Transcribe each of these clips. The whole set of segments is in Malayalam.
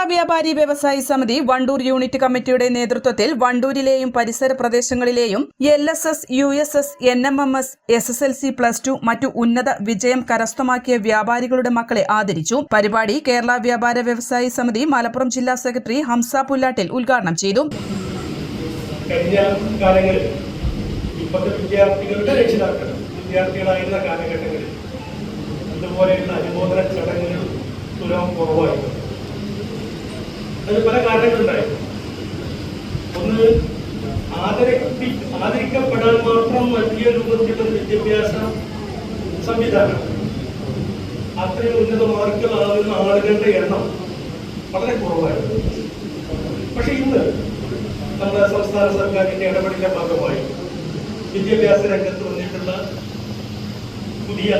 Kerala Vyapari Vyavasayi Samithi Wandoor unit കമ്മിറ്റിയുടെ നേതൃത്വത്തിൽ വണ്ടൂരിലെയും പരിസര പ്രദേശങ്ങളിലെയും L S S U S S N M M S S S L C plus two മറ്റു ഉന്നത വിജയം കരസ്ഥമാക്കിയ വ്യാപാരികളുടെ മക്കളെ ആദരിച്ചു. പരിപാടി കേരള വ്യാപാര വ്യവസായി സമിതി മലപ്പുറം ജില്ലാ സെക്രട്ടറി ഹംസ പുല്ലാട്ടിൽ ഉദ്ഘാടനം ചെയ്തു. ഇപ്പോഴത്തെ വിദ്യാർത്ഥികളുടെ രക്ഷിതാക്കൾ വിദ്യാർത്ഥികളായിരുന്ന കാലഘട്ടങ്ങളിൽ അതുപോലെയുള്ള അനുമോദന ചടങ്ങുകൾ തുലം കുറവായിരുന്നു. അതിന് പല കാരണങ്ങളുണ്ടായി. ഒന്ന് ആദരിപ്പി ആദരിക്കപ്പെടാൻ മാത്രം വലിയ രൂപത്തിലുള്ള വിദ്യാഭ്യാസ സംവിധാനം. അത്രയും ഉന്നത മാർക്കുകളാകുന്ന ആളുകളുടെ എണ്ണം വളരെ കുറവായിരുന്നു. പക്ഷെ ഇന്ന് നമ്മുടെ സംസ്ഥാന സർക്കാരിന്റെ ഇടപെടലിന്റെ ഭാഗമായി വിദ്യാഭ്യാസ രംഗത്ത് വന്നിട്ടുള്ള പുതിയ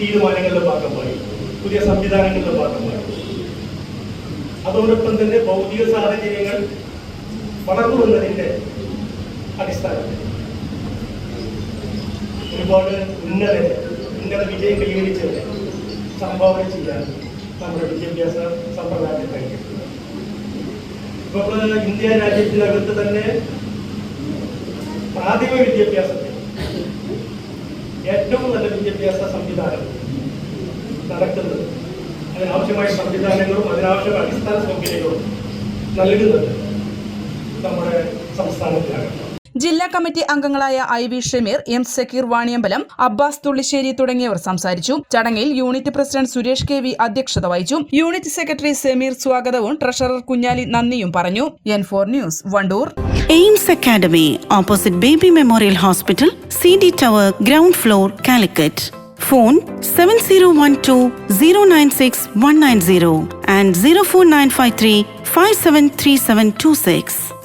തീരുമാനങ്ങളുടെ ഭാഗമായി പുതിയ സംവിധാനങ്ങളുടെ ഭാഗമായി അതോടൊപ്പം തന്നെ ഭൗതിക സാഹചര്യങ്ങൾ വളർന്നു വന്നതിന്റെ അടിസ്ഥാനത്തിൽ. ഒരുപാട് ഉന്നത ഉന്നത വിജയം കൈവരിച്ചവരെ സംഭാവന ചെയ്യാൻ നമ്മുടെ വിദ്യാഭ്യാസ സമ്പ്രദായത്തിൽ കഴിയും ഇപ്പൊ ഇന്ത്യ രാജ്യത്തിനകത്ത് തന്നെ പ്രാഥമിക വിദ്യാഭ്യാസത്തിൽ ഏറ്റവും നല്ല വിദ്യാഭ്യാസ സംവിധാനം നടക്കുന്നത് അതിനാവശ്യമായ സംവിധാനങ്ങളും അതിനാവശ്യമായ അടിസ്ഥാന സൗകര്യങ്ങളും നൽകുന്നത് നമ്മുടെ സംസ്ഥാനത്തിനകത്താണ് ജില്ലാ കമ്മിറ്റി അംഗങ്ങളായ I V Shameer M Zakir Vaniyambalam Abbas Thullissery തുടങ്ങിയവർ സംസാരിച്ചു. ചടങ്ങിൽ unit president Suresh K V അധ്യക്ഷത വഹിച്ചു. യൂണിറ്റ് സെക്രട്ടറി സമീർ സ്വാഗതവും ട്രഷറർ കുഞ്ഞാലി നന്ദിയും പറഞ്ഞു. N four news Wandoor. AIMS academy opposite baby memorial hospital C D tower ground floor Calicut. Phone 7012-096-190 and 04953-573726.